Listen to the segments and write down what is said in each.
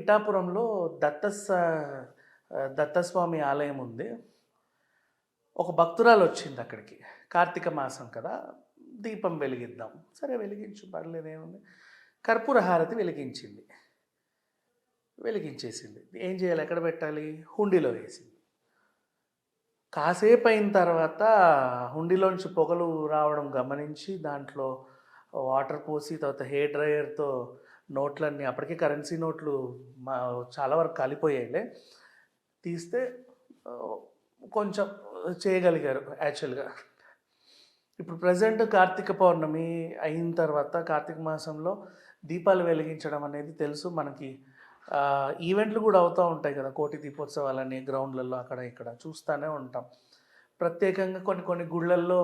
పిఠాపురంలో దత్తస్ దత్తస్వామి ఆలయం ఉంది. ఒక భక్తురాలు వచ్చింది అక్కడికి. కార్తీక మాసం కదా దీపం వెలిగిద్దాం. సరే వెలిగించు పర్లేదేముంది కర్పూర హారతి వెలిగించింది. వెలిగించేసింది. ఏం చేయాలి? ఎక్కడ పెట్టాలి? హుండీలో వేసింది. కాసేపు అయిన తర్వాత హుండీలోంచి పొగలు రావడం గమనించి దాంట్లో వాటర్ పోసి తర్వాత హెయిర్ డ్రయర్తో నోట్లన్నీ అప్పటికే కరెన్సీ నోట్లు మా చాలా వరకు కాలిపోయాయిలే. తీస్తే కొంచెం చేయగలిగారు యాక్చువల్గా. ఇప్పుడు ప్రజెంట్ కార్తీక పౌర్ణమి అయిన తర్వాత కార్తీక మాసంలో దీపాలు వెలిగించడం అనేది తెలుసు మనకి. ఈవెంట్లు కూడా అవుతూ ఉంటాయి కదా కోటి దీపోత్సవాలని గ్రౌండ్లలో అక్కడ ఇక్కడ చూస్తూనే ఉంటాం. ప్రత్యేకంగా కొన్ని కొన్ని గుళ్ళల్లో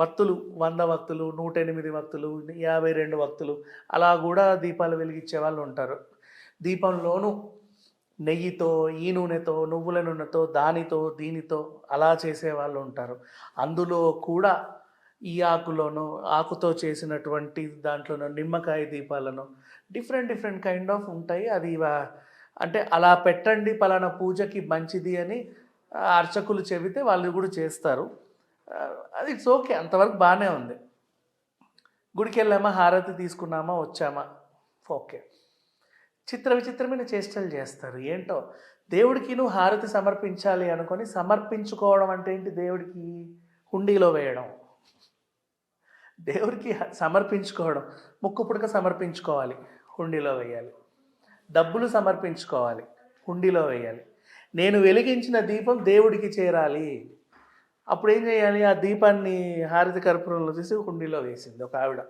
వత్తులు వంద వక్తులు నూట ఎనిమిది వక్తులు యాభై రెండు వక్తులు అలా కూడా దీపాలు వెలిగించే వాళ్ళు ఉంటారు. దీపంలోనూ నెయ్యితో ఈ నూనెతో నువ్వుల నూనెతో దానితో దీనితో అలా చేసే వాళ్ళు ఉంటారు. అందులో కూడా ఈ ఆకులోను ఆకుతో చేసినటువంటి దాంట్లోనూ నిమ్మకాయ దీపాలను డిఫరెంట్ డిఫరెంట్ కైండ్ ఆఫ్ ఉంటాయి. అది అంటే అలా పెట్టండి పలానా పూజకి మంచిది అని అర్చకులు చెబితే వాళ్ళు కూడా చేస్తారు. అది ఇట్స్ ఓకే అంతవరకు బాగానే ఉంది. గుడికి వెళ్ళామా హారతి తీసుకున్నామా వచ్చామా? ఓకే. చిత్ర విచిత్రమైన చేష్టలు చేస్తారు. ఏంటో? దేవుడికి నువ్వు హారతి సమర్పించాలి అనుకొని సమర్పించుకోవడం అంటే ఏంటి దేవుడికి? హుండీలో వేయడం. దేవుడికి సమర్పించుకోవడం. ముక్కు పుడక సమర్పించుకోవాలి హుండీలో వేయాలి. డబ్బులు సమర్పించుకోవాలి హుండీలో వేయాలి. నేను వెలిగించిన దీపం దేవుడికి చేరాలి. అప్పుడు ఏం చేయాలి? ఆ దీపాన్ని హారతి కర్పూరంలో తీసి హుండీలో వేసింది ఒక ఆవిడ.